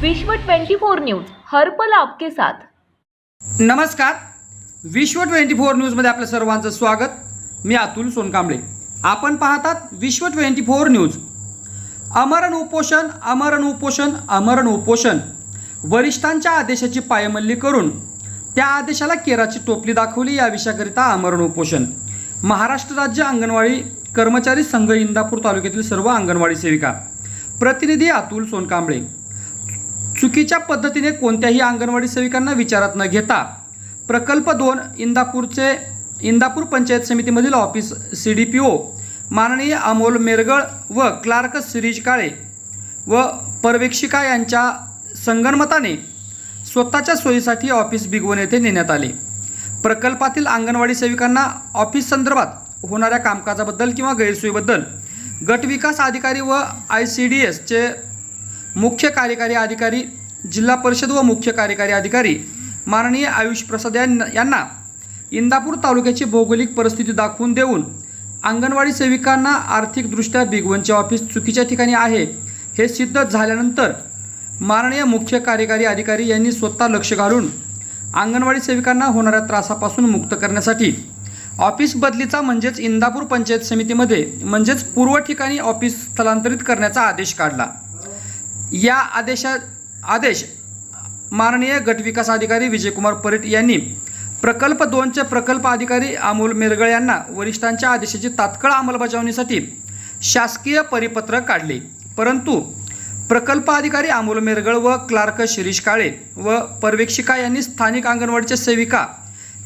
विश्व 24 न्यूज हरपल आपके साथ. नमस्कार. विश्व ट्वेंटी फोर न्यूजमध्ये आपल्या सर्वांचं स्वागत. मी अतुल सोनकांबळे. आपण पाहतात विश्व ट्वेंटी फोर न्यूज. अमरण उपोषण अमरण उपोषण अमरण उपोषण. वरिष्ठांच्या आदेशाची पायमल्ली करून त्या आदेशाला केराची टोपली दाखवली या विषयाकरिता अमरण उपोषण. महाराष्ट्र राज्य अंगणवाडी कर्मचारी संघ इंदापूर तालुक्यातील सर्व अंगणवाडी सेविका. प्रतिनिधी अतुल सोनकांबळे. चुकीच्या पद्धतीने कोणत्याही अंगणवाडी सेविकांना विचारात न घेता प्रकल्प दोन इंदापूरचे इंदापूर पंचायत समितीमधील office C D P O माननीय अमोल मेरगळ व क्लार्क सिरीज काळे व पर्यवेक्षिका यांच्या संगनमताने स्वतःच्या सोयीसाठी ऑफिस बिगवण येथे नेण्यात आले. प्रकल्पातील अंगणवाडी सेविकांना ऑफिस संदर्भात होणाऱ्या कामकाजाबद्दल किंवा गैरसोयीबद्दल गटविकास अधिकारी व आय सी डी एसचे मुख्य कार्यकारी अधिकारी जिल्हा परिषद व मुख्य कार्यकारी अधिकारी माननीय आयुष प्रसाद यांना यांना इंदापूर तालुक्याची भौगोलिक परिस्थिती दाखवून देऊन अंगणवाडी सेविकांना आर्थिकदृष्ट्या बिगवनचे ऑफिस चुकीच्या ठिकाणी आहे हे सिद्ध झाल्यानंतर माननीय मुख्य कार्यकारी अधिकारी यांनी स्वतः लक्ष घालून अंगणवाडी सेविकांना होणाऱ्या त्रासापासून मुक्त करण्यासाठी ऑफिस बदलीचा म्हणजेच इंदापूर पंचायत समितीमध्ये म्हणजेच पूर्व ठिकाणी ऑफिस स्थलांतरित करण्याचा आदेश काढला. या आदेशा आदेश माननीय गटविकास अधिकारी विजयकुमार परीट यांनी प्रकल्प दोनचे प्रकल्प अधिकारी अमोल मिरगळ यांना वरिष्ठांच्या आदेशाची तात्काळ अंमलबजावणीसाठी शासकीय परिपत्रक काढले. परंतु प्रकल्प अधिकारी अमोल मिरगळ व क्लार्क शिरीष काळे व पर्यवेक्षिका यांनी स्थानिक अंगणवाडीच्या सेविका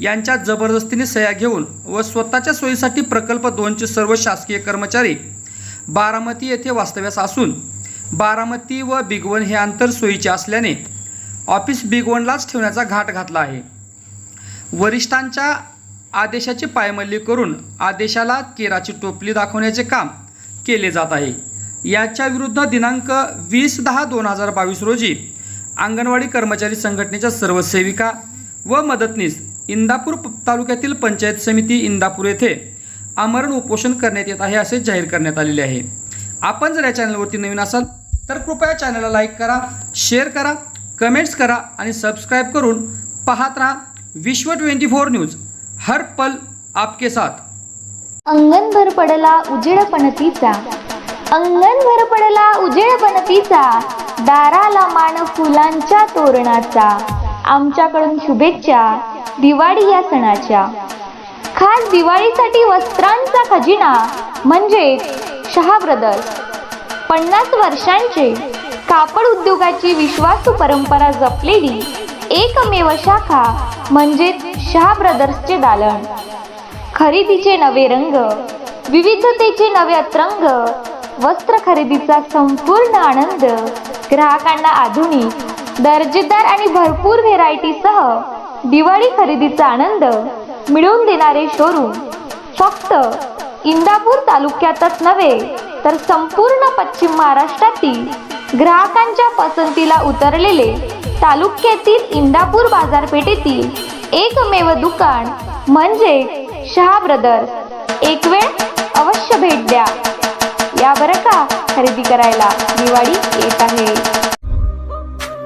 यांच्या जबरदस्तीने सह्या घेऊन व स्वतःच्या सोयीसाठी प्रकल्प दोनचे सर्व शासकीय कर्मचारी बारामती येथे वास्तव्यास असून बारामती व बिगवन हे अंतर सोयीचे असल्याने ऑफिस बिगवनलाच ठेवण्याचा घाट घातला आहे. वरिष्ठांच्या आदेशाची पायमल्ली करून आदेशाला केराची टोपली दाखवण्याचे काम केले जात आहे. याच्या विरुद्ध दिनांक वीस दहा दोन हजार बावीस रोजी अंगणवाडी कर्मचारी संघटनेच्या सर्व सेविका व मदतनीस इंदापूर तालुक्यातील पंचायत समिती इंदापूर येथे आमरण उपोषण करण्यात येत आहे असे जाहीर करण्यात आलेले आहे. आपण जर या चॅनलवरती नवीन असाल तर कृपया चॅनलला लाईक करा शेअर करा कमेंट्स करा आणि सबस्क्राईब करून पाहत राहा विश्व ट्वेंटी फोर न्यूज. हर पल आपके साथ. अंगणभर पडला उजेडपणतीचा. अंगणभर पडला उजेडपणतीचा. दाराला मान फुलांच्या तोरणाचा. आमच्याकडून शुभेच्छा दिवाळी या सणाच्या. खास दिवाळीसाठी वस्त्रांचा खजिना. म्हणजे शहा ब्रदर्स पन्नास वर्षांचे कापड उद्योगाची विश्वासू परंपरा जपलेली एकमेव शाखा म्हणजेच शहा ब्रदर्सचे दालन. खरेदीचे नवे रंग विविधतेचे नवे अत्रंग वस्त्र खरेदीचा संपूर्ण आनंद ग्राहकांना आधुनिक दर्जेदार आणि भरपूर व्हेरायटीसह दिवाळी खरेदीचा आनंद मिळवून देणारे शोरूम फक्त इंदापूर तालुक्यातच नव्हे तर संपूर्ण पश्चिम महाराष्ट्रातील ग्राहकांच्या पसंतीला उतरलेले तालुक्यातील इंदापूर बाजारपेठेतील एकमेव दुकान म्हणजे शहा ब्रदर्स. एक वेळ अवश्य भेट द्या. या बरं का खरेदी करायला दिवाळी येत आहे.